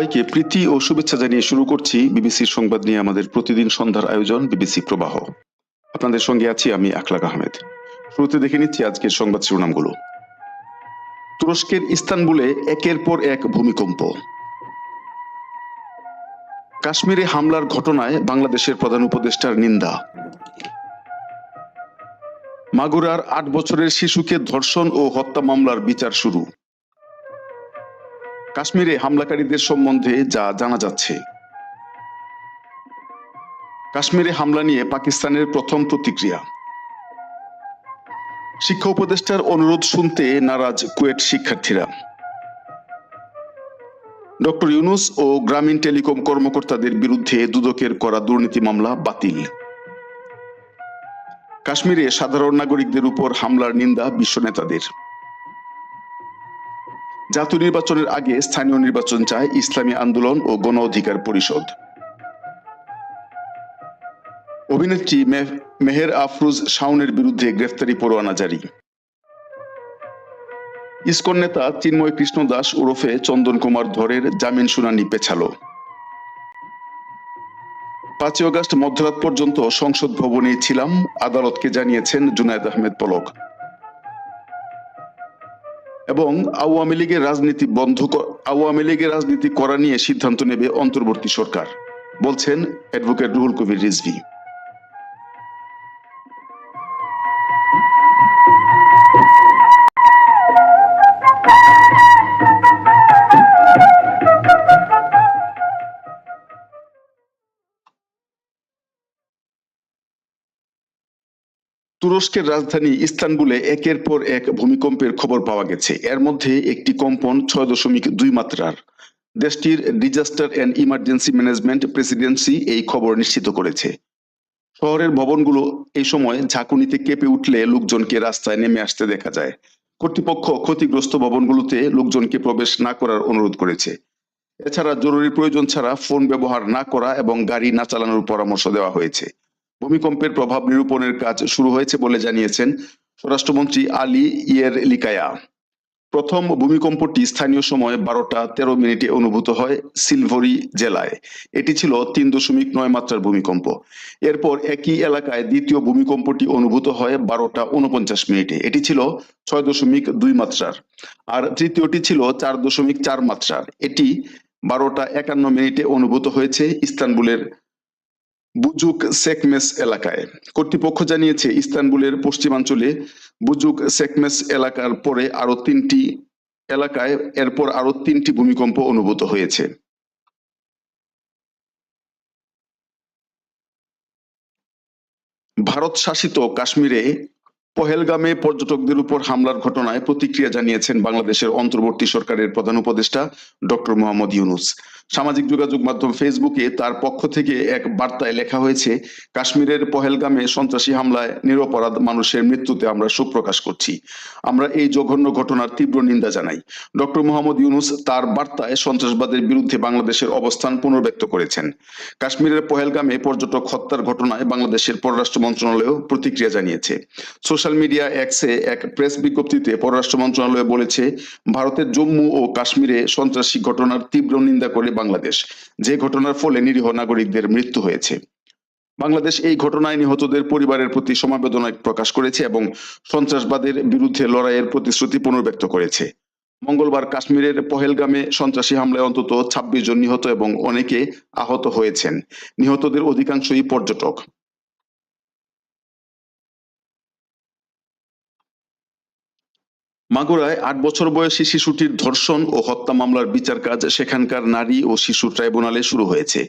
সবাইকে প্রীতি ও শুভেচ্ছা জানিয়ে শুরু করছি বিবিসির সংবাদ নিয়ে আমাদের প্রতিদিন সন্ধ্যার আয়োজন বিবিসি প্রবাহ। আপনাদের সঙ্গে আছি আমি আখলাক আহমেদ। শুরুতে দেখে নিচ্ছি আজকের সংবাদ শিরোনামগুলো। তুরস্কের ইস্তানবুলে একের পর এক ভূমিকম্প। কাশ্মীরে হামলার ঘটনায় বাংলাদেশের প্রধান উপদেষ্টার নিন্দা। মাগুরার আট বছরের শিশুকে ধর্ষণ ও হত্যা মামলার বিচার শুরু। কাশ্মীরে হামলাকারীদের সম্বন্ধে যা জানা যাচ্ছে। কাশ্মীরে হামলা নিয়ে পাকিস্তানের প্রথম প্রতিক্রিয়া। শিক্ষা উপদেষ্টার অনুরোধ শুনতে নারাজ কুয়েট শিক্ষার্থীরা। ডক্টর ইউনুস ও গ্রামীণ টেলিকম কর্মকর্তাদের বিরুদ্ধে দুদকের করা দুর্নীতি মামলা বাতিল। কাশ্মীরে সাধারণ নাগরিকদের উপর হামলার নিন্দা বিশ্ব নেতাদের। জাতীয় নির্বাচনের আগে স্থানীয় নির্বাচন চায় ইসলামী আন্দোলন ও গণ অধিকার পরিষদ। অভিনেত্রী মেহের আফরোজ শাওনের বিরুদ্ধে গ্রেফতারি পরোয়ানা জারি। ইসকন নেতা চিন্ময় কৃষ্ণ দাস ওরফে চন্দন কুমার ধরের জামিন শুনানি পেছালো। পাঁচই অগস্ট মধ্যরাত পর্যন্ত সংসদ ভবনে ছিলাম, আদালতকে জানিয়েছেন জুনায়দ আহমেদ পলক। এবং আওয়ামী লীগের রাজনীতি বন্ধ আওয়ামী লীগের রাজনীতি করা নিয়ে সিদ্ধান্ত নেবে অন্তর্বর্তী সরকার, বলছেন অ্যাডভোকেট রুহুল কবির রিজভি। তুরস্কের রাজধানী ইস্তানবুলে একের পর এক ভূমিকম্পের খবর পাওয়া গেছে। এর মধ্যে একটি কম্পন ছয় দশমিক দুই মাত্রার। দেশটির disaster and emergency management presidency এই খবর নিশ্চিত করেছে। শহরের ভবনগুলো এই সময় ঝাঁকুনিতে কেঁপে উঠলে লোকজনকে রাস্তায় নেমে আসতে দেখা যায়। কর্তৃপক্ষ ক্ষতিগ্রস্ত ভবনগুলোতে লোকজনকে প্রবেশ না করার অনুরোধ করেছে। এছাড়া জরুরি প্রয়োজন ছাড়া ফোন ব্যবহার না করা এবং গাড়ি না চালানোর পরামর্শ দেওয়া হয়েছে। ভূমিকম্পের প্রভাব নিরূপণের কাজ শুরু হয়েছে বলে জানিয়েছেন স্বরাষ্ট্রমন্ত্রী আলী ইয়ের লিকায়া প্রথম ভূমিকম্পটি স্থানীয় সময় বারোটা তেরো মিনিটে অনুভূত হয় সিলভরি জেলায়। এটি ছিল তিন দশমিক নয় মাত্রার ভূমিকম্প। এরপর একই এলাকায় দ্বিতীয় ভূমিকম্পটি অনুভূত হয় বারোটা উনপঞ্চাশ মিনিটে। এটি ছিল ছয় দশমিক দুই মাত্রার। আর তৃতীয়টি ছিল চার দশমিক চার মাত্রার। এটি বারোটা একান্ন মিনিটে অনুভূত হয়েছে ইস্তানবুলের বুজুক সেকমেস এলাকায়। কর্তৃপক্ষ জানিয়েছে, ইস্তানবুলের পশ্চিমাঞ্চলে বুজুক সেকমেস এলাকার পরে আরও তিনটি এলাকায়, এরপর আরও তিনটি ভূমিকম্প অনুভূত হয়েছে। ভারত শাসিত কাশ্মীরে পহেলগামে পর্যটকদের উপর হামলার ঘটনায় প্রতিক্রিয়া জানিয়েছেন বাংলাদেশের অন্তর্বর্তী সরকারের প্রধান উপদেষ্টা ডক্টর মোহাম্মদ ইউনুস। সামাজিক যোগাযোগ মাধ্যম ফেসবুকে তার পক্ষ থেকে এক বার্তায় লেখা হয়েছে, কাশ্মীরের পহেলগামে সন্ত্রাসী হামলায় নিরপরাধ মানুষের মৃত্যুতে আমরা শোক প্রকাশ করছি। আমরা এই জঘন্য ঘটনার তীব্র নিন্দা জানাই। ডক্টর মোহাম্মদ ইউনুস তার বার্তায় সন্ত্রাসবাদের বিরুদ্ধে বাংলাদেশের অবস্থান পুনর্ব্যক্ত করেছেন। কাশ্মীরের পহেলগামে পর্যটক হত্যার ঘটনায় বাংলাদেশের পররাষ্ট্র মন্ত্রণালয় প্রতিক্রিয়া জানিয়েছে। সোশ্যাল মিডিয়া এক্সে এক প্রেস বিজ্ঞপ্তিতে পররাষ্ট্র মন্ত্রণালয় বলেছে, ভারতের জম্মু ও কাশ্মীরে সন্ত্রাসী ঘটনার তীব্র নিন্দা করে বাংলাদেশ। যে ঘটনার ফলে নিরীহ নাগরিকদের মৃত্যু হয়েছে। বাংলাদেশ এই ঘটনায় নিহতদের পরিবারের প্রতি সমবেদনা প্রকাশ করেছে এবং সন্ত্রাসবাদের বিরুদ্ধে লড়াইয়ের প্রতিশ্রুতি পুনর্ব্যক্ত করেছে। মঙ্গলবার কাশ্মীরের পহেলগামে সন্ত্রাসী হামলায় অন্তত ছাব্বিশ জন নিহত এবং অনেকে আহত হয়েছেন। নিহতদের অধিকাংশই পর্যটক। মাগুরায় আট বছর বয়সী শিশুটির ধর্ষণ ও হত্যা মামলার বিচার কাজ সেখানকার নারী ও শিশু ট্রাইব্যুনালে শুরু হয়েছে।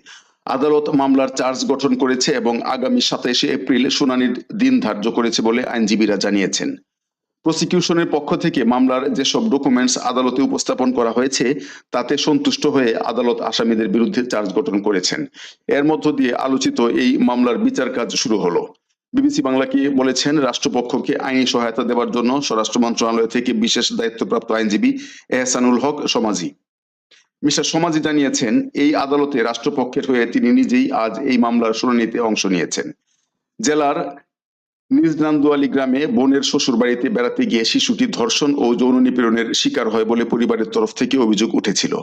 আদালত মামলার চার্জ গঠন করেছে এবং আগামী সাতাইশে এপ্রিল শুনানির দিন ধার্য করেছে বলে আইনজীবীরা জানিয়েছেন। প্রসিকিউশনের পক্ষ থেকে মামলার যেসব ডকুমেন্টস আদালতে উপস্থাপন করা হয়েছে, তাতে সন্তুষ্ট হয়ে আদালত আসামিদের বিরুদ্ধে চার্জ গঠন করেছেন। এর মধ্য দিয়ে আলোচিত এই মামলার বিচার কাজ শুরু হলো। বিবিসি বাংলাকে বলেছেন? রাষ্ট্রপক্ষকে আইনি সহায়তা দেওয়ার জন্য স্বরাষ্ট্র মন্ত্রণালয় থেকে বিশেষ দায়িত্বপ্রাপ্ত আইনজীবী এহসানুল হক সমাজি। মিস্টার সমাজি জানিয়েছেন, এই আদালতে রাষ্ট্রপক্ষের হয়ে তিনি নিজেই আজ এই মামলার শুনানিতে অংশ নিয়েছেন। জেলার নিজ নান্দুয়ালি গ্রামে বোনের শ্বশুর বাড়িতে বেড়াতে গিয়ে শিশুটি ধর্ষণ ও যৌন নিপীড়নের শিকার হয় বলে পরিবারের তরফ থেকে অভিযোগ উঠেছিল।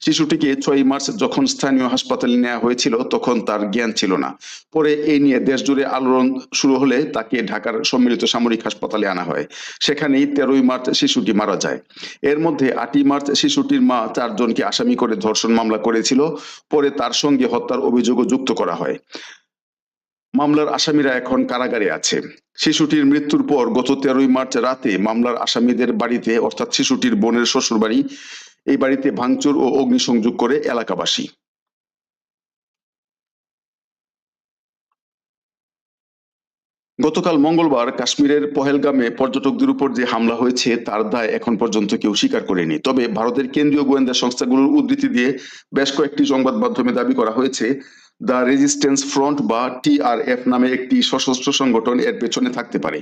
শিশুটিকে ছয় মার্চ যখন স্থানীয় হাসপাতালে নেওয়া হয়েছিল, তখন তার জ্ঞান ছিল না। পরে এই নিয়ে দেশজুড়ে আলোড়ন শুরু হলে তাকে ঢাকার সম্মিলিত সামরিক হাসপাতালে আনা হয়। সেখানেই তেরোই মার্চ শিশুটি মারা যায়। এর মধ্যে আটই মার্চ শিশুটির মা চারজনকে আসামি করে ধর্ষণ মামলা করেছিল। পরে তার সঙ্গে হত্যার অভিযোগও যুক্ত করা হয়। মামলার আসামিরা এখন কারাগারে আছে। শিশুটির মৃত্যুর পর গত তেরোই মার্চ রাতে মামলার আসামিদের বাড়িতে, অর্থাৎ শিশুটির বোনের শ্বশুর বাড়ি এই বাড়িতে ভাঙচুর ও অগ্নিসংযোগ করে এলাকাবাসী। গতকাল মঙ্গলবার কাশ্মীরের পহেলগামে পর্যটকদের উপর যে হামলা হয়েছে, তার দায় এখন পর্যন্ত কেউ স্বীকার করেনি। তবে ভারতের কেন্দ্রীয় গোয়েন্দা সংস্থাগুলোর উদ্ধৃতি দিয়ে বেশ কয়েকটি সংবাদ মাধ্যমে দাবি করা হয়েছে দ্য রেজিস্ট্যান্স ফ্রন্ট বা টিআরএফ নামে একটি সশস্ত্র সংগঠন এর পেছনে থাকতে পারে।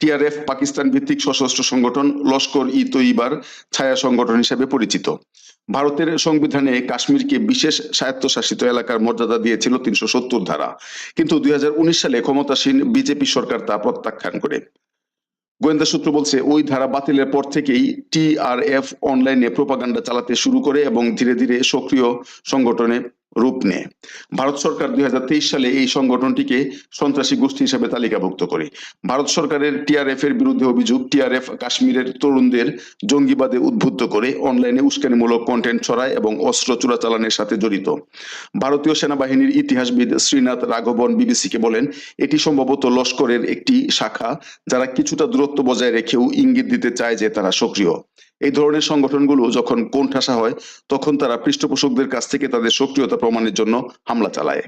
টিআরএফ পাকিস্তান ভিত্তিক সশস্ত্র সংগঠন লস্কর ই তৈবার ছায়া সংগঠন হিসেবে পরিচিত। ভারতের সংবিধানে কাশ্মীরকে বিশেষ স্বায়ত্তশাসিত এলাকার মর্যাদা দিয়েছিল তিনশো সত্তর ধারা। কিন্তু দুই হাজার উনিশ সালে ক্ষমতাসীন বিজেপি সরকার তা প্রত্যাখ্যান করে। গোয়েন্দা সূত্র বলছে, ওই ধারা বাতিলের পর থেকেই টিআরএফ অনলাইনে প্রোপাগান্ডা চালাতে শুরু করে এবং ধীরে ধীরে সক্রিয় সংগঠনে রূপ নেয়। ভারত সরকার দুই হাজার তেইশ সালে এই সংগঠনটিকে সন্ত্রাসী গোষ্ঠী হিসেবে তালিকাভুক্ত করে। ভারত সরকারের টিআরএফ এর বিরুদ্ধে অভিযোগ টিআরএফ কাশ্মীরের তরুণদের জঙ্গিবাদে উদ্বুদ্ধ করে অনলাইনে উস্কানিমূলক কন্টেন্ট ছড়ায় এবং অস্ত্র চোরাচালানের সাথে জড়িত। ভারতীয় সেনাবাহিনীর ইতিহাসবিদ শ্রীনাথ রাঘবন বিবিসিকে বলেন, এটি সম্ভবত লস্করের একটি শাখা যারা কিছুটা দূরত্ব বজায় রেখেও ইঙ্গিত দিতে চায় যে তারা সক্রিয়। এই ধরনের সংগঠনগুলো যখন কোণঠাসা হয়, তখন তারা পৃষ্ঠপোষকদের কাছ থেকে তাদের সক্রিয়তা প্রমাণের জন্য হামলা চালায়।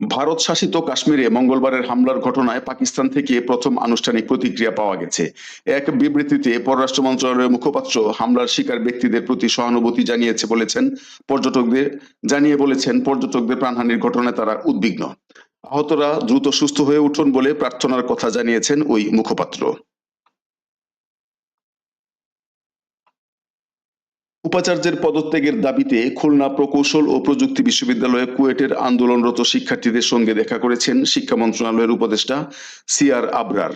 ভারত শাসিত কাশ্মীরে মঙ্গলবারের হামলার ঘটনায় পাকিস্তান থেকে প্রথম আনুষ্ঠানিক প্রতিক্রিয়া পাওয়া গেছে। এক বিবৃতিতে পররাষ্ট্র মন্ত্রণালয়ের মুখপাত্র হামলার শিকার ব্যক্তিদের প্রতি সহানুভূতি জানিয়েছে বলেছেন, পর্যটকদের, জানিয়ে বলেছেন, পর্যটকদের প্রাণহানির ঘটনায় তারা উদ্বিগ্ন। আহতরা দ্রুত সুস্থ হয়ে উঠুন বলে প্রার্থনার কথা জানিয়েছেন ওই মুখপাত্র। উপাচার্যের পদত্যাগের দাবিতে খুলনা প্রকৌশল ও প্রযুক্তি বিশ্ববিদ্যালয়ে কুয়েটের আন্দোলনরত শিক্ষার্থীদের সঙ্গে দেখা করেছেন শিক্ষা মন্ত্রণালয়ের উপদেষ্টা সিআর আবরার।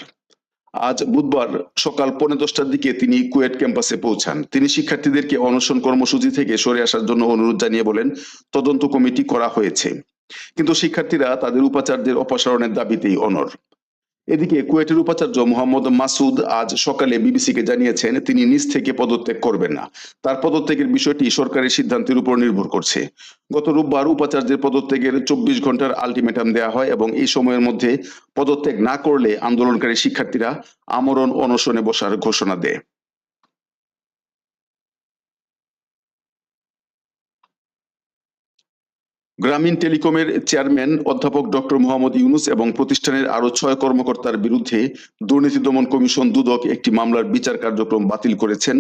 আজ বুধবার সকাল পৌনে দশটার দিকে তিনি কুয়েট ক্যাম্পাসে পৌঁছান। তিনি শিক্ষার্থীদেরকে অনশন কর্মসূচি থেকে সরে আসার জন্য অনুরোধ জানিয়ে বলেন, তদন্ত কমিটি করা হয়েছে। কিন্তু শিক্ষার্থীরা তাদের উপাচার্যের অপসারণের দাবিতেই অনর এদিকে কুয়েটের উপাচার্য মোহাম্মদ মাসুদ আজ সকালে বিবিসিকে জানিয়েছেন, তিনি নিজ থেকে পদত্যাগ করবেন না। তার পদত্যাগের বিষয়টি সরকারের সিদ্ধান্তের উপর নির্ভর করছে। গত রোববার উপাচার্যের পদত্যাগের চব্বিশ ঘণ্টার আলটিমেটাম দেওয়া হয় এবং এই সময়ের মধ্যে পদত্যাগ না করলে আন্দোলনকারী শিক্ষার্থীরা আমরণ অনশনে বসার ঘোষণা দেয়। গ্রামীণ টেলিকমের চেয়ারম্যান অধ্যাপক ডক্টর মোহাম্মদ ইউনুস এবং প্রতিষ্ঠানের আরও ছয় কর্মকর্তার বিরুদ্ধে দুর্নীতি দমন কমিশন দুদক একটি মামলার বিচার কার্যক্রম বাতিল করেছেন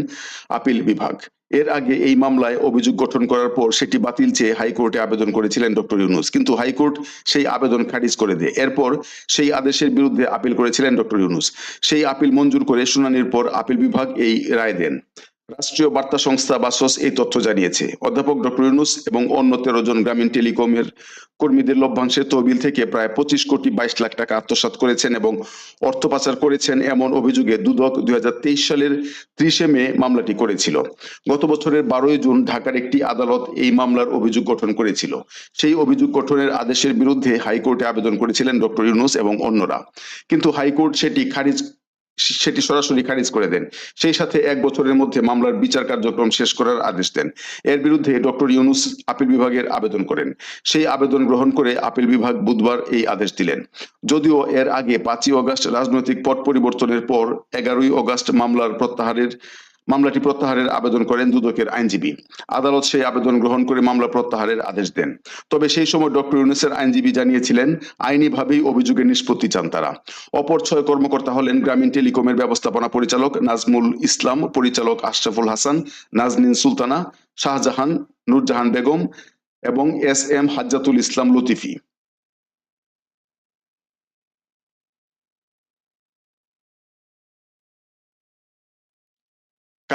আপিল বিভাগ। এর আগে এই মামলায় অভিযোগ গঠন করার পর সেটি বাতিল চেয়ে হাইকোর্টে আবেদন করেছিলেন ডক্টর ইউনুস। কিন্তু হাইকোর্ট সেই আবেদন খারিজ করে দেয়। এরপর সেই আদেশের বিরুদ্ধে আপিল করেছিলেন ডক্টর ইউনুস। সেই আপিল মঞ্জুর করে শুনানির পর আপিল বিভাগ এই রায় দেন। রাষ্ট্রীয় বার্তা সংস্থা বাসস এই তথ্য জানিয়েছে। অধ্যাপক ডক্টর ইউনুস এবং অন্য তেরো জন গ্রামীণ টেলিকমের কর্মীদের লভ্যাংশের তহবিল থেকে প্রায় পঁচিশ কোটি বাইশ লাখ টাকা আত্মসাৎ করেছেন এবং অর্থ পাচার করেছেন এমন অভিযোগে দুদক দুই সালের ত্রিশে মে মামলাটি করেছিল। গত বছরের বারোই জুন ঢাকার একটি আদালত এই মামলার অভিযোগ গঠন করেছিল। সেই অভিযোগ গঠনের আদেশের বিরুদ্ধে হাইকোর্টে আবেদন করেছিলেন ডক্টর ইউনুস এবং অন্যরা। কিন্তু হাইকোর্ট সেটি খারিজ সেটি সরাসরি খারিজ করে দেন। সেই সাথে এক বছরের মধ্যে মামলার বিচার কার্যক্রম শেষ করার আদেশ দেন। এর বিরুদ্ধে ডক্টর ইউনুস আপিল বিভাগের আবেদন করেন। সেই আবেদন গ্রহণ করে আপিল বিভাগ বুধবার এই আদেশ দিলেন। যদিও এর আগে পাঁচই অগাস্ট রাজনৈতিক পট পরিবর্তনের পর এগারোই অগাস্ট মামলার প্রত্যাহারের মামলাটি প্রত্যাহারের আবেদন করেন দুদকের আইনজীবী। আদালত সেই আবেদন গ্রহণ করে মামলা প্রত্যাহারের আদেশ দেন। তবে সেই সময় ডক্টর ইউনুসের আইনজীবী জানিয়েছিলেন, আইনিভাবেই অভিযোগের নিষ্পত্তি চান তারা। অপর ছয় কর্মকর্তা হলেন গ্রামীণ টেলিকমের ব্যবস্থাপনা পরিচালক নাজমুল ইসলাম, পরিচালক আশরাফুল হাসান, নাজনীন সুলতানা, শাহজাহান, নূরজাহান বেগম এবং এস এম হাজ্জাতুল ইসলাম লতিফি।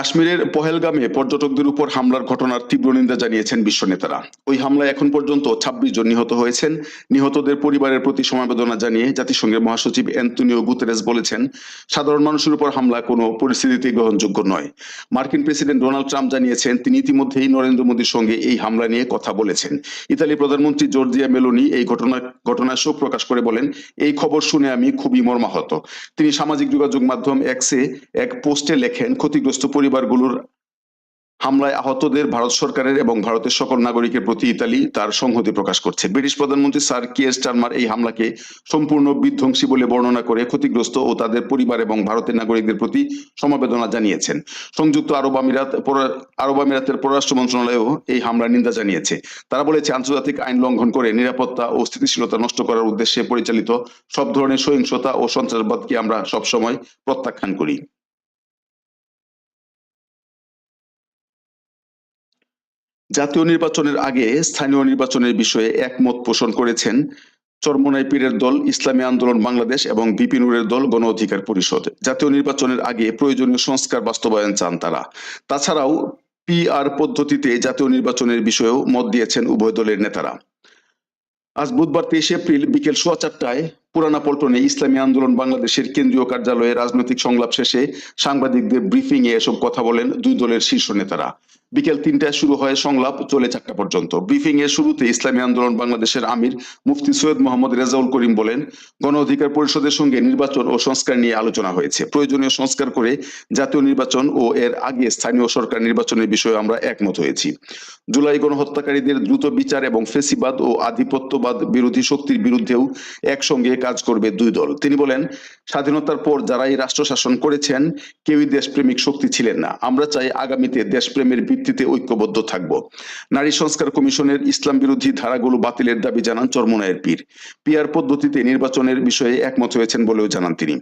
কাশ্মীরের পহেলগামে পর্যটকদের উপর হামলার ঘটনার তীব্র নিন্দা জানিয়েছেন বিশ্ব নেতারা। ওই হামলায় এখন পর্যন্ত ছাব্বিশ জন নিহত হয়েছেন। নিহতদের পরিবারের প্রতি সমবেদনা জানিয়ে জাতিসংঘের মহাসচিব অ্যান্তনিও গুতেরেস বলেছেন, সাধারণ মানুষের উপর হামলা কোনো পরিস্থিতিতে গ্রহণযোগ্য নয়। মার্কিন প্রেসিডেন্ট ডোনাল্ড ট্রাম্প জানিয়েছেন, তিনি ইতিমধ্যেই নরেন্দ্র মোদীর সঙ্গে এই হামলা নিয়ে কথা বলেছেন। ইতালি প্রধানমন্ত্রী জর্জিয়া মেলোনি এই ঘটনা ঘটনায় শোক প্রকাশ করে বলেন, এই খবর শুনে আমি খুবই মর্মাহত। তিনি সামাজিক যোগাযোগ মাধ্যম এক্সে এক পোস্টে লেখেন, ক্ষতিগ্রস্ত পরিবারগুলোর হামলায় আহতদের ভারত সরকারের এবং ভারতের সকল নাগরিকের প্রতি ইতালি তার সংহতি প্রকাশ করছে। ব্রিটিশ প্রধানমন্ত্রী স্যার কিয়ের স্টারমার এই হামলাকে সম্পূর্ণ বিধ্বংসী বলে বর্ণনা করে ক্ষতিগ্রস্ত ও তাদের পরিবার এবং ভারতের নাগরিকদের প্রতি সমবেদনা জানিয়েছেন। সংযুক্ত আরব আমিরাত আরব আমিরাতের পররাষ্ট্র মন্ত্রণালয়ও এই হামলার নিন্দা জানিয়েছে। তারা বলেছে, আন্তর্জাতিক আইন লঙ্ঘন করে নিরাপত্তা ও স্থিতিশীলতা নষ্ট করার উদ্দেশ্যে পরিচালিত সব ধরনের সহিংসতা ও সন্ত্রাসবাদকে আমরা সবসময় প্রত্যাখ্যান করি। জাতীয় নির্বাচনের আগে স্থানীয় নির্বাচনের বিষয়ে একমত পোষণ করেছেন চরমনাই পীরের দল, ইসলামী আন্দোলন বাংলাদেশ এবং বিপিনুরের দল, গণ অধিকার পরিষদ। জাতীয় নির্বাচনের আগে প্রয়োজনীয় সংস্কার বাস্তবায়ন চান তারা। তাছাড়াও পিআর পদ্ধতিতে জাতীয় নির্বাচনের বিষয়েও মত দিয়েছেন উভয় দলের নেতারা। আজ বুধবার তেইশে এপ্রিল বিকেল সোয়া চারটায় পুরানা পল্টনে ইসলামী আন্দোলন বাংলাদেশের কেন্দ্রীয় কার্যালয়ে রাজনৈতিক সংলাপ শেষে সাংবাদিকদের ব্রিফিং এ এসব কথা বলেন দুই দলের শীর্ষ নেতারা। বিকেল তিনটায় শুরু হয় সংলাপ, চলে চারটা পর্যন্ত। ব্রিফিং এর শুরুতে ইসলামী আন্দোলন বাংলাদেশের আমির মুফতি সৈয়দ মোহাম্মদ রেজাউল করিম বলেন, গণ অধিকার পরিষদের সঙ্গে নির্বাচন ও সংস্কার নিয়ে আলোচনা হয়েছে। প্রয়োজনীয় সংস্কার করে জাতীয় নির্বাচন ও এর আগে স্থানীয় সরকার নির্বাচনের বিষয়ে আমরা একমত হয়েছি। জুলাই গণহত্যাকারীদের দ্রুত বিচার এবং ফেসিবাদ ও আধিপত্যবাদ বিরোধী শক্তির বিরুদ্ধেও একসঙ্গে কাজ করবে দুই দল। তিনি বলেন, স্বাধীনতার পর যারা এই রাষ্ট্র শাসন করেছেন, কেউই দেশপ্রেমিক শক্তি ছিলেন না। আমরা চাই আগামীতে দেশপ্রেমের ভিত্তিতে ঐক্যবদ্ধ থাকব। নারী সংস্কার কমিশনের ইসলাম বিরোধী ধারাগুলো বাতিলের দাবি জানান চরমনায়ের পীর। পিয়ার পদ্ধতিতে নির্বাচনের বিষয়ে একমত হয়েছেন বলেও জানান তিনি।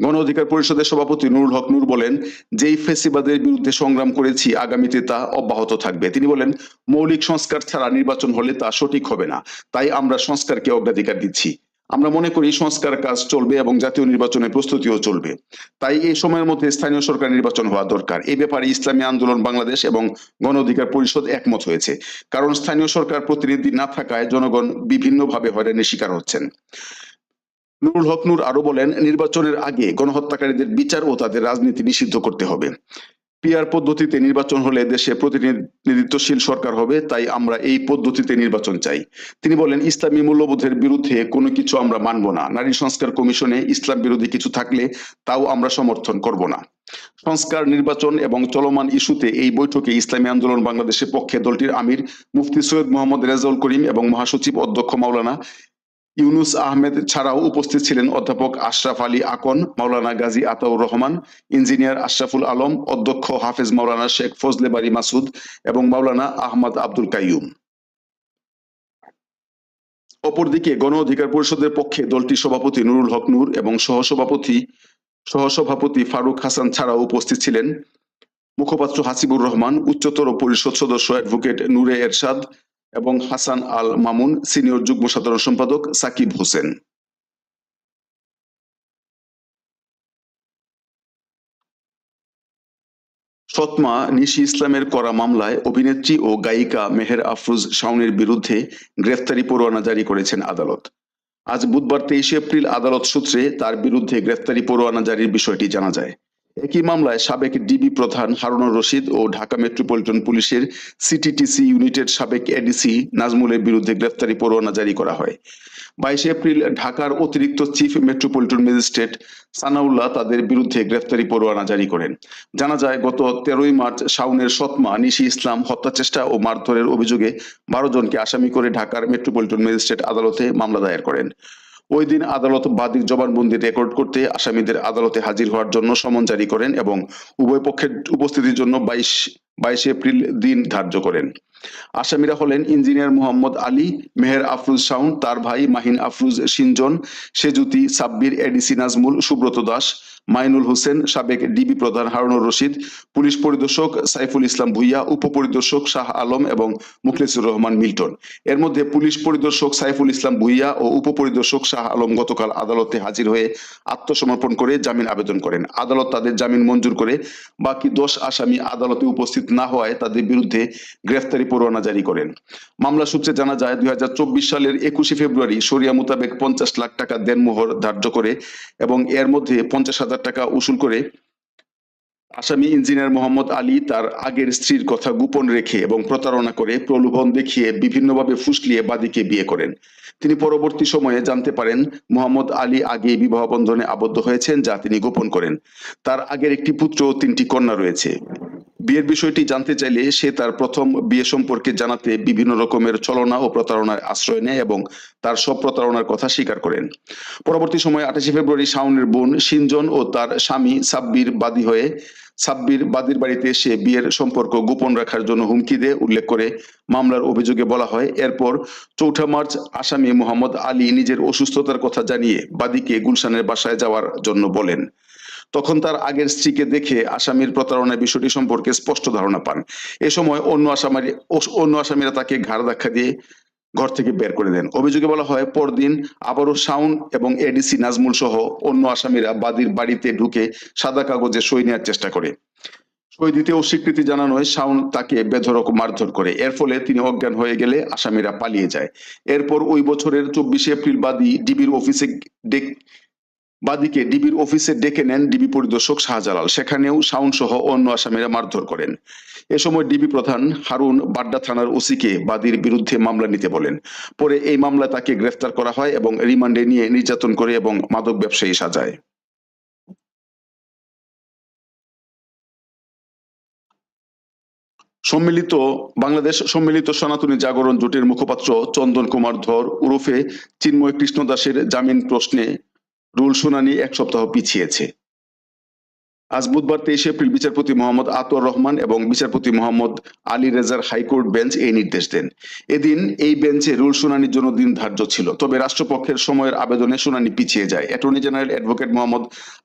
গণ অধিকার পরিষদের সভাপতি নুরুল হক নূর বলেন, যেই ফেসিবাদের বিরুদ্ধে সংগ্রাম করেছি, আগামীতে তা অব্যাহত থাকবে। তিনি বলেন, মৌলিক সংস্কার ছাড়া নির্বাচন হলে তা সঠিক হবে না। তাই আমরা সংস্কারকে অগ্রাধিকার দিচ্ছি। আমরা মনে করি সংস্কার কাজ চলবে এবং জাতীয় নির্বাচনের প্রস্তুতিও চলবে। তাই এই সময়ের মধ্যে স্থানীয় সরকার নির্বাচন হওয়া দরকার। এ ব্যাপারে ইসলামী আন্দোলন বাংলাদেশ এবং গণ অধিকার পরিষদ একমত হয়েছে। কারণ স্থানীয় সরকার প্রতিনিধি না থাকায় জনগণ বিভিন্নভাবে হয়রানির শিকার হচ্ছেন। নুরুল হক নূর আরও বলেন, নির্বাচনের আগে গণহত্যাকারীদের বিচার ও তাদের রাজনীতি নিষিদ্ধ করতে হবে। পিআর পদ্ধতিতে নির্বাচন হলে দেশে প্রতিনিধিত্বশীল সরকার হবে, তাই আমরা এই পদ্ধতিতে নির্বাচন চাই। তিনি বলেন, ইসলামী মূল্যবোধের বিরুদ্ধে কোনো কিছু আমরা মানব না। নারী সংস্কার কমিশনে ইসলাম বিরোধী কিছু থাকলে তাও আমরা সমর্থন করব না। সংস্কার, নির্বাচন এবং চলমান ইস্যুতে এই বৈঠকে ইসলামী আন্দোলন বাংলাদেশের পক্ষে দলটির আমির মুফতি সৈয়দ মোহাম্মদ রেজাউল করিম এবং মহাসচিব অধ্যক্ষ মাওলানা ইউনুস আহমেদ ছাড়াও উপস্থিত ছিলেন অধ্যাপক আশরাফ আলী আকন, মাওলানা গাজী আতাউর রহমান, ইঞ্জিনিয়ার আশরাফুল আলম, অধ্যক্ষ হাফেজ মাওলানা শেখ ফজলে বাড়ি মাসুদ এবং মাওলানা আহমদ আব্দুল কাইয়ুম। অপরদিকে গণ অধিকার পরিষদের পক্ষে দলটির সভাপতি নুরুল হক নূর এবং সহসভাপতি সহসভাপতি ফারুক হাসান ছাড়াও উপস্থিত ছিলেন। মুখপাত্র হাসিবুর রহমান, উচ্চতর পরিষদ সদস্য অ্যাডভোকেট নূরে এরশাদ এবং হাসান আল মামুন, সিনিয়র যুগ্ম সাধারণ সম্পাদক সাকিব হোসেন। সৎমা নিশি ইসলামের করা মামলায় অভিনেত্রী ও গায়িকা মেহের আফরোজ শাওনের বিরুদ্ধে গ্রেফতারি পরোয়ানা জারি করেছেন আদালত। আজ বুধবার তেইশে এপ্রিল আদালত সূত্রে তার বিরুদ্ধে গ্রেফতারি পরোয়ানা জারির বিষয়টি জানা যায়। একই মামলায় সাবেক ডিবি প্রধান হারুনুর রশিদ ও ঢাকা মেট্রোপলিটন পুলিশের সিটিটিসি ইউনিটের সাবেক এডিসি নাজমুলের বিরুদ্ধে গ্রেফতারি পরোয়ানা জারি করা হয়। বাইশে এপ্রিল ঢাকার অতিরিক্ত চিফ মেট্রোপলিটন ম্যাজিস্ট্রেট সানাউল্লাহ তাদের বিরুদ্ধে গ্রেফতারি পরোয়ানা জারি করেন। জানা যায়, গত তেরোই মার্চ শাওনের সৎমা, নিশি ইসলাম হত্যা চেষ্টা ও মারধরের অভিযোগে বারো জনকে আসামি করে ঢাকার মেট্রোপলিটন ম্যাজিস্ট্রেট আদালতে মামলা দায়ের করেন। ওই দিন আদালত বাদীর জবানবন্দি রেকর্ড করতে আসামিদের আদালতে হাজির হওয়ার জন্য সমন জারি করেন এবং উভয় পক্ষের উপস্থিতির জন্য বাইশ, বাইশে এপ্রিল দিন ধার্য করেন। আসামিরা হলেন ইঞ্জিনিয়ার মোহাম্মদ আলী, মেহের আফরুজ শাউন তার ভাই মাহিন আফরুজ সিনজন, সেজুতি সাব্বির, এডিসি নাজমুল, সুব্রত দাস, মাইনুল হোসেন, সাবেক ডিবি প্রধান হারুনুর রশিদ, পুলিশ পরিদর্শক সাইফুল ইসলাম ভুইয়া, উপপরিদর্শক শাহ আলম এবং মুখলেসুর রহমান মিল্টন। এর মধ্যে পুলিশ পরিদর্শক সাইফুল ইসলাম ভুইয়া ও উপপরিদর্শক শাহ আলম গতকাল আদালতে হাজির হয়ে আত্মসমর্পণ করে জামিন আবেদন করেন। আদালত তাদের জামিন মঞ্জুর করে বাকি দশ আসামি আদালতে উপস্থিত না হওয়ায় তাদের বিরুদ্ধে গ্রেফতারি পরোয়ানা জারি করেন। মামলা সূত্রে জানা যায়, দুই হাজার চব্বিশ সালের একুশে ফেব্রুয়ারি সরিয়া মোতাবেক পঞ্চাশ লাখ টাকা দেনমোহর ধার্য করে এবং এর মধ্যে পঞ্চাশ হাজার টাকা উসুল করে আসামি ইঞ্জিনিয়ার মোহাম্মদ আলী তার আগের স্ত্রীর কথা গোপন রেখে এবং প্রতারণা করে প্রলোভন দেখিয়ে বিভিন্নভাবে ফুসলিয়ে বাদীকে বিয়ে করেন। তিনি পরবর্তী সময়ে জানতে পারেন মোহাম্মদ আলী আগে বিবাহ বন্ধনে আবদ্ধ হয়েছেন, যা তিনি গোপন করেন। তার আগের একটি পুত্র ও তিনটি কন্যা রয়েছে। বিয়ের বিষয়টি জানতে চাইলে সে তার প্রথম বিয়ে সম্পর্কে জানাতে বিভিন্ন রকমের ছলনা ও প্রতারণার আশ্রয় নেয় এবং তার সব প্রতারণার কথা স্বীকার করেন। পরবর্তী সময়ে আঠাশে ফেব্রুয়ারি শাওনের বোন সিনজন ও তার স্বামী সাব্বির বাদী হয়ে সাব্বির বাদীর বাড়িতে এসে বিয়ের সম্পর্ক গোপন রাখার জন্য হুমকি দেয় উল্লেখ করে মামলার অভিযোগে বলা হয়, এরপর চৌঠা মার্চ আসামি মোহাম্মদ আলী নিজের অসুস্থতার কথা জানিয়ে বাদীকে গুলশানের বাসায় যাওয়ার জন্য বলেন। তখন তার আগের স্ত্রীকে দেখে আসামির প্রতারণার বিষয়টি সম্পর্কে স্পষ্ট ধারণা পান। এ সময় অন্য আসামি অন্য আসামিরা তাকে ঘাড় ধাক্কা দিয়ে ঘর থেকে বের করে দেন। অভিযোগে বলা হয়, পরদিন আবারও শাউন এবং এডিসি নাজমুল সহ অন্য আসামিরা বাদীর বাড়িতে ঢুকে সাদা কাগজে সই নেওয়ার চেষ্টা করে। সই দিতে অস্বীকৃতি জানানোয় শাউন তাকে বেধরক মারধর করে। এর ফলে তিনি অজ্ঞান হয়ে গেলে আসামিরা পালিয়ে যায়। এরপর ওই বছরের চব্বিশে এপ্রিল বাদী ডিবির অফিসে বাদীকে ডিবির অফিসে ডেকে নেন ডিবি পরিদর্শক শাহজালাল। সেখানেও শাউন সহ অন্য আসামিরা মারধর করেন। এ সময় ডিবি প্রধান হারুন বাড্ডা থানার ওসিকে বাদীর বিরুদ্ধে মামলা নিতে বলেন। পরে এই মামলায় তাকে গ্রেফতার করা হয় এবং রিমান্ডে নিয়ে নির্যাতন করে এবং মাদক ব্যবসায়ী সাজায়। সম্মিলিত, বাংলাদেশ সম্মিলিত সনাতনী জাগরণ জোটের মুখপাত্র চন্দন কুমার ধর ওরফে চিন্ময় কৃষ্ণ দাসের জামিন প্রশ্নে রুল শুনানি এক সপ্তাহ পিছিয়েছে। আজ বুধবার তেইশে এপ্রিল বিচারপতি মোহাম্মদ আতর রহমান এবং বিচারপতি মোহাম্মদ আলী রেজার হাইকোর্ট বেঞ্চ এই নির্দেশ দেন। এদিন এই বেঞ্চে রুল শুনানির জন্য দিন ধার্য ছিল, তবে রাষ্ট্রপক্ষের সময়ের আবেদনে শুনানি পিছিয়ে যায়। Attorney general advocate Mohammad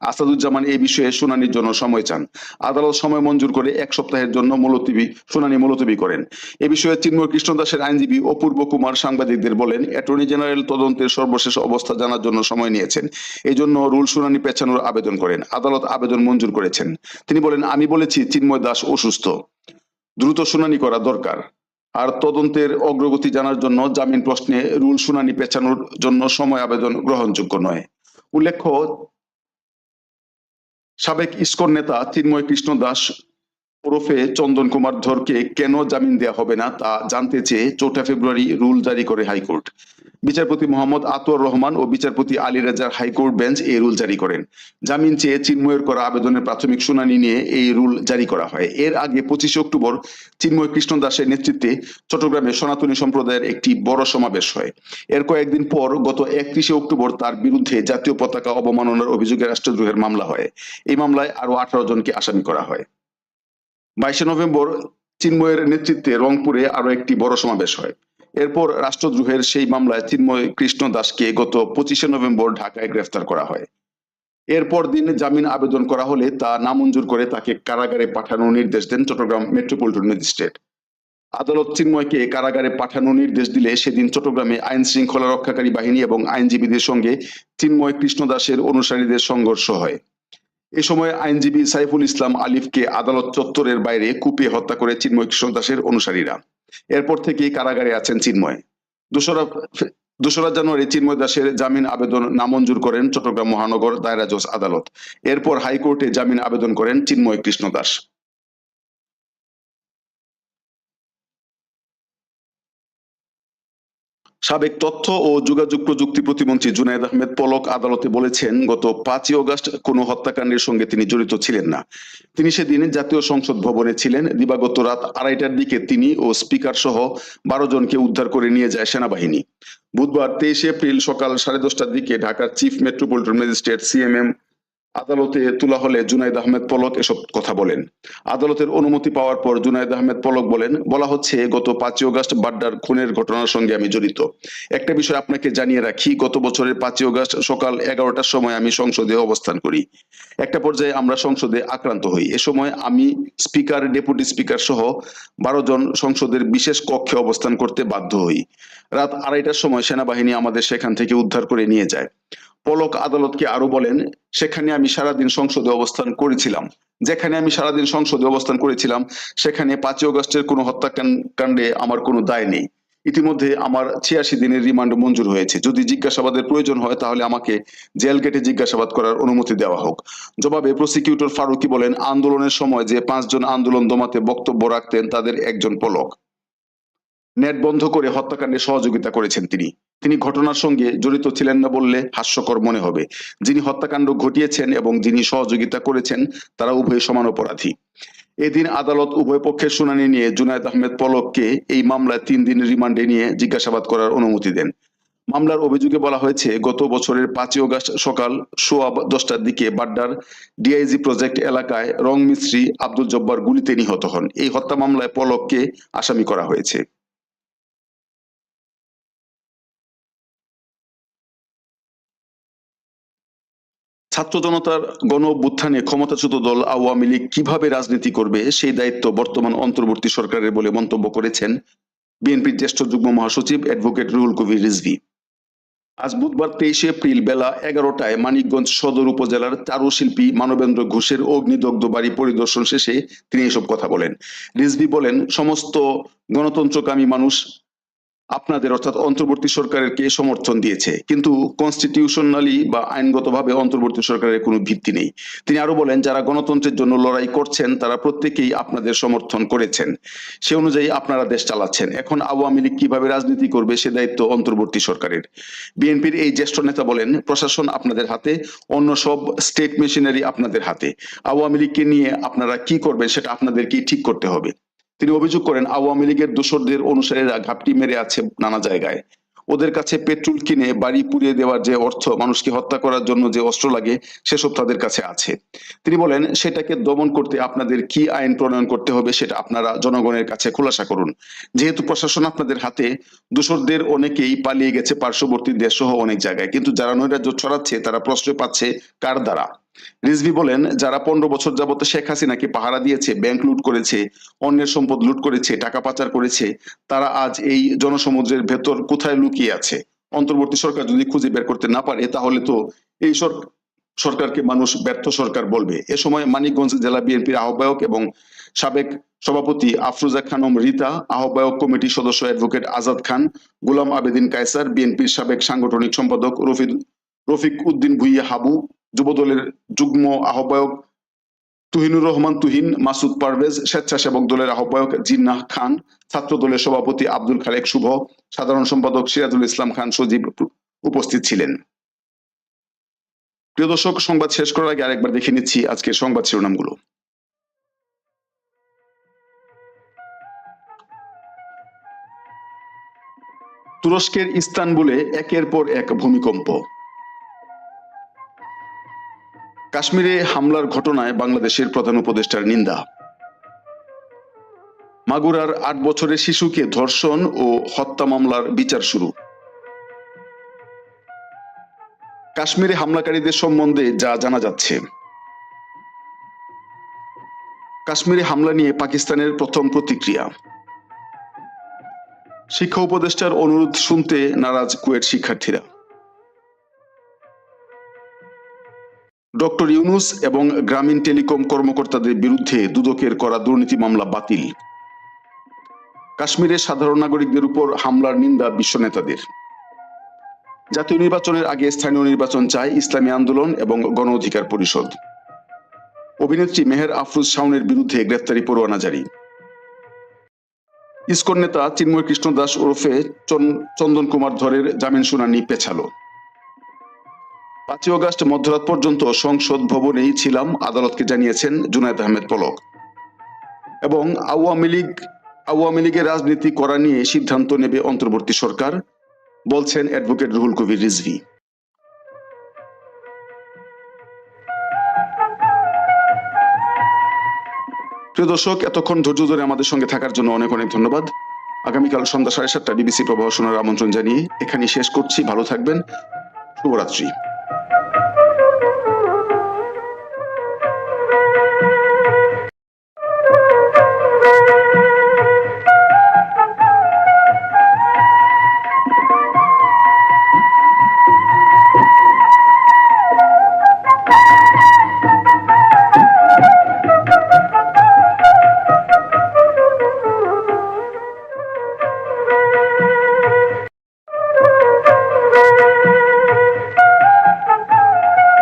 Asaduzzaman এই বিষয়ে শুনানির জন্য সময় চান। আদালত সময় মঞ্জুর করে এক সপ্তাহের জন্য মুলতবি শুনানি মুলতবি করেন। এ বিষয়ে চিন্ময় কৃষ্ণ দাসের আইনজীবী অপূর্ব কুমার সাংবাদিকদের বলেন, অ্যাটর্নি জেনারেল তদন্তের সর্বশেষ অবস্থা জানার জন্য সময় নিয়েছেন এই জন্য রুল শুনানি পেছানোর আবেদন করেন। আদালত আবেদন মঞ্জুর করেছেন। তিনি বলেন, আমি বলেছি, চিন্ময় দাস অসুস্থ। দ্রুত শুনানি করা দরকার। আর তদন্তের অগ্রগতি জানার জন্য জামিন প্রশ্নে রুল শুনানি পেছানোর জন্য সময় আবেদন গ্রহণযোগ্য নয়। উল্লেখ্য, সাবেক ইস্কন নেতা চিন্ময় কৃষ্ণ দাস ওরফে চন্দন কুমার ধরকে কেন জামিন দেওয়া হবে না তা জানতে চেয়ে চৌঠা ফেব্রুয়ারি রুল জারি করে হাইকোর্ট। বিচারপতি মোহাম্মদ আতর রহমান ও বিচারপতি আলী রাজার হাইকোর্ট বেঞ্চ এই রুল জারি করেন। জামিন চেয়ে চিন্ময়ের করা আবেদনের প্রাথমিক শুনানি নিয়ে এই রুল জারি করা হয়। এর আগে পঁচিশে অক্টোবর চিন্ময় কৃষ্ণ দাসের নেতৃত্বে চট্টগ্রামে সনাতনী সম্প্রদায়ের একটি বড় সমাবেশ হয়। এর কয়েকদিন পর গত একত্রিশে অক্টোবর তার বিরুদ্ধে জাতীয় পতাকা অবমাননার অভিযোগে রাষ্ট্রদ্রোহের মামলা হয়। এই মামলায় আরও আঠারো জনকে আসামি করা হয়। বাইশে নভেম্বর চিন্ময়ের নেতৃত্বে রংপুরে আরও একটি বড় সমাবেশ হয়। এরপর রাষ্ট্রদ্রোহের সেই মামলায় চিন্ময় কৃষ্ণ দাসকে গত পঁচিশে নভেম্বর ঢাকায় গ্রেফতার করা হয়। এরপর দিন জামিন আবেদন করা হলে তা নামঞ্জুর করে তাকে কারাগারে পাঠানোর নির্দেশ দেন চট্টগ্রাম মেট্রোপলিটন ম্যাজিস্ট্রেট। আদালত চিন্ময়কে কারাগারে পাঠানোর নির্দেশ দিলে সেদিন চট্টগ্রামে আইন শৃঙ্খলা রক্ষাকারী বাহিনী এবং আইনজীবীদের সঙ্গে চিন্ময় কৃষ্ণ দাসের অনুসারীদের সংঘর্ষ হয়। এ সময় আইনজীবী সাইফুল ইসলাম আলিফকে আদালত চত্বরের বাইরে কুপিয়ে হত্যা করে চিন্ময় কৃষ্ণ দাসের অনুসারীরা। এরপর থেকেই কারাগারে আছেন চিন্ময়। দোসরা দোসরা জানুয়ারি চিন্ময় দাসের জামিন আবেদন নামঞ্জুর করেন চট্টগ্রাম মহানগর দায়রা জজ আদালত। এরপর হাইকোর্টে জামিন আবেদন করেন চিন্ময় কৃষ্ণ দাস। সাবেক তথ্য ও যোগাযোগ প্রযুক্তি প্রতিমন্ত্রী জুনায়দ আহমেদ পলক আদালতে বলেছেন, গত পাঁচই অগস্ট কোনো হত্যাকাণ্ডের সঙ্গে তিনি জড়িত ছিলেন না। তিনি সেদিন জাতীয় সংসদ ভবনে ছিলেন। দিবাগত রাত আড়াইটার দিকে তিনি ও স্পিকার সহ বারো জনকে উদ্ধার করে নিয়ে যায় সেনাবাহিনী। বুধবার তেইশে এপ্রিল সকাল সাড়ে দশটার দিকে ঢাকার চিফ মেট্রোপলিটন ম্যাজিস্ট্রেট সিএমএম আদালতে তোলা হলে জুনাইদ আহমেদ পলক এসব কথা বলেন। আদালতের অনুমতি পাওয়ার পর জুনাইদ আহমেদ পলক বলেন, বলা হচ্ছে, গত পাঁচই অগস্ট বাড্ডার খুনের ঘটনার সঙ্গে আমি জড়িত। একটা বিষয় আপনাকে জানিয়ে রাখি, গত বছরের পাঁচই অগস্ট সকাল এগারোটার সময় আমি সংসদে অবস্থান করি। একটা পর্যায়ে আমরা সংসদে আক্রান্ত হই। এ সময় আমি স্পিকার, ডেপুটি স্পিকার সহ বারো জন সংসদের বিশেষ কক্ষে অবস্থান করতে বাধ্য হই। রাত আড়াইটার সময় সেনাবাহিনী আমাদের সেখান থেকে উদ্ধার করে নিয়ে যায়। পলক আদালতকে আরও বলেন, সেখানে আমি সারাদিন সংসদে অবস্থান করেছিলাম। যেখানে আমি সারাদিন সংসদে অবস্থান করেছিলাম, সেখানে পাঁচই অগস্টের কোনো হত্যাকাণ্ডে আমার কোনো দায় নেই। ইতিমধ্যে আমার ছিয়াশি দিনের রিমান্ড মঞ্জুর হয়েছে। যদি জিজ্ঞাসাবাদের প্রয়োজন হয়, তাহলে আমাকে জেল গেটে জিজ্ঞাসাবাদ করার অনুমতি দেওয়া হোক। জবাবে প্রসিকিউটর ফারুকি বলেন, আন্দোলনের সময় যে পাঁচজন আন্দোলন দমাতে বক্তব্য রাখতেন, তাদের একজন পলক। নেট বন্ধ করে হত্যাকাণ্ডে সহযোগিতা করেছেন তিনি। তিনি ঘটনার সঙ্গে জড়িত ছিলেন না বললে হাস্যকর মনে হবে। যিনি হত্যাকাণ্ড ঘটিয়েছেন এবং যিনি সহযোগিতা করেছেন, তারা উভয় সমান অপরাধী। এদিন আদালত উভয় পক্ষের শুনানি নিয়ে জুনায়দ আহমেদ পলককে এই মামলায় তিন দিন রিমান্ডে নিয়ে জিজ্ঞাসাবাদ করার অনুমতি দেন। মামলার অভিযোগে বলা হয়েছে, গত বছরের পাঁচই অগস্ট সকাল সোয়া দশটার দিকে বাড্ডার ডিআইজি প্রজেক্ট এলাকায় রং মিস্ত্রি আব্দুল জব্বার গুলিতে নিহত হন। এই হত্যা মামলায় পলককে আসামি করা হয়েছে। ছাত্র জনতার গণ অভ্যুত্থানে ক্ষমতাচ্যুত দল আওয়ামী লীগ কীভাবে রাজনীতি করবে, সেই দায়িত্ব বর্তমান অন্তর্বর্তী সরকারের বলে মন্তব্য করেছেন বিএনপির জ্যেষ্ঠ যুগ্ম মহাসচিব অ্যাডভোকেট রুহুল কবির রিজভি। আজ বুধবার তেইশে এপ্রিল বেলা এগারোটায় মানিকগঞ্জ সদর উপজেলার চারুশিল্পী মানবেন্দ্র ঘোষের অগ্নিদগ্ধ বাড়ি পরিদর্শন শেষে তিনি এসব কথা বলেন। রিজভি বলেন, সমস্ত গণতন্ত্রকামী মানুষ আপনাদের অর্থাৎ অন্তর্বর্তী সরকারের কে সমর্থন দিয়েছে? কিন্তু কনস্টিটিউশনালি বা আইনগতভাবে অন্তর্বর্তী সরকারের কোনো ভিত্তি নেই। তিনি আরও বলেন, যারা গণতন্ত্রের জন্য লড়াই করছেন, তারা প্রত্যেকেই আপনাদের সমর্থন করেছেন। সে অনুযায়ী আপনারা দেশ চালাচ্ছেন। এখন আওয়ামী লীগ কীভাবে রাজনীতি করবে, সে দায়িত্ব অন্তর্বর্তী সরকারের। বিএনপির এই জ্যেষ্ঠ নেতা বলেন, প্রশাসন আপনাদের হাতে, অন্য সব স্টেট মেশিনারি আপনাদের হাতে। আওয়ামী লীগকে নিয়ে আপনারা কি করবেন, সেটা আপনাদেরকেই ঠিক করতে হবে। তিনি অভিযোগ করেন, আওয়ামী লীগের দোসরদের অনুসারীরা ঘাপটি মেরে আছে নানা জায়গায়। ওদের কাছে পেট্রোল কিনে বাড়ি পুড়িয়ে দেওয়ার যে অর্থ মানুষকে হত্যা করার জন্য যে অস্ত্র লাগে, সেসব তাদের কাছে আছে। তিনি বলেন, সেটাকে দমন করতে আপনাদের কি আইন প্রণয়ন করতে হবে সেটা আপনারা জনগণের কাছে খোলাসা করুন। যেহেতু প্রশাসন আপনাদের হাতে দোসরদের অনেকেই পালিয়ে গেছে পার্শ্ববর্তী দেশ সহ অনেক জায়গায়। কিন্তু যারা নৈরাজ্য ছড়াচ্ছে, তারা প্রশ্রয় পাচ্ছে কার দ্বারা? রিজভি বলেন, যারা পনেরো বছর যাবত শেখ হাসিনাকে পাহারা দিয়েছে, ব্যাংক লুট করেছে, অন্যের সম্পদ লুট করেছে, টাকা পাচার করেছে, তারা আজ এই জনসমুদ্রের ভেতর কোথায় লুকিয়ে আছে? অন্তর্বর্তী সরকার যদি খুঁজে বের করতে না পারে, তাহলে তো এই সরকারকে মানুষ ব্যর্থ সরকার বলবে। এ সময় মানিকগঞ্জ জেলা বিএনপির আহ্বায়ক এবং সাবেক সভাপতি আফরুজা খানম রীতা আহ্বায়ক কমিটির সদস্য অ্যাডভোকেট আজাদ খান, গোলাম আবেদিন কায়সার, বিএনপির সাবেক সাংগঠনিক সম্পাদক রফিক রফিক উদ্দিন ভুইয়া হাবু যুবদলের যুগ্ম আহ্বায়ক তুহিনুর রহমান তুহিন, মাসুদ পারভেজ, স্বেচ্ছাসেবক দলের আহ্বায়ক জিন্নাহ খান ছাত্র দলের সভাপতি আব্দুল খালেক শুভ, সাধারণ সম্পাদক সিরাজুল ইসলাম খান সজীব উপস্থিত ছিলেন। প্রিয় দর্শক, সংবাদ শেষ করার আগে আরেকবার দেখে নিচ্ছি আজকের সংবাদ শিরোনামগুলো। তুরস্কের ইস্তানবুলে একের পর এক ভূমিকম্প। কাশ্মীরে হামলার ঘটনায় বাংলাদেশের প্রধান উপদেষ্টার নিন্দা। মাগুরার আট বছরের শিশুকে ধর্ষণ ও হত্যা মামলার বিচার শুরু। কাশ্মীরে হামলাকারীদের সম্বন্ধে যা জানা যাচ্ছে। কাশ্মীরে হামলা নিয়ে পাকিস্তানের প্রথম প্রতিক্রিয়া। শিক্ষা উপদেষ্টার অনুরোধ শুনতে নারাজ কুয়েট শিক্ষার্থীরা। ডক্টর ইউনুস এবং গ্রামীণ টেলিকম কর্মকর্তাদের বিরুদ্ধে দুদকের করা দুর্নীতি মামলা বাতিল। কাশ্মীরের সাধারণ নাগরিকদের উপর হামলার নিন্দা বিশ্ব নেতাদের। জাতীয় নির্বাচনের আগে স্থানীয় নির্বাচন চায় ইসলামী আন্দোলন এবং গণ অধিকার পরিষদ। অভিনেত্রী মেহের আফরুজ শাওনের বিরুদ্ধে গ্রেফতারি পরোয়ানা জারি। ইসকন নেতা চিন্ময় কৃষ্ণ দাস ওরফে চন- চন্দন কুমার ধরের জামিন শুনানি পেছালো। পাঁচই অগাস্ট মধ্যরাত পর্যন্ত সংসদ ভবনেই ছিলাম, আদালতকে জানিয়েছেন জুনায়দ আহমেদ পলক। এবং আওয়ামী লীগ, আওয়ামী লীগের রাজনীতি করা নিয়ে সিদ্ধান্ত নেবে অন্তর্বর্তী সরকার, বলছেন অ্যাডভোকেট রুহুল কবির রিজভি। প্রিয় দর্শক, এতক্ষণ ধৈর্য ধরে আমাদের সঙ্গে থাকার জন্য অনেক অনেক ধন্যবাদ। আগামীকাল সন্ধ্যা সাড়ে সাতটা বিবিসি প্রবাহ শোনার আমন্ত্রণ জানিয়ে এখানেই শেষ করছি। ভালো থাকবেন। শুভরাত্রি।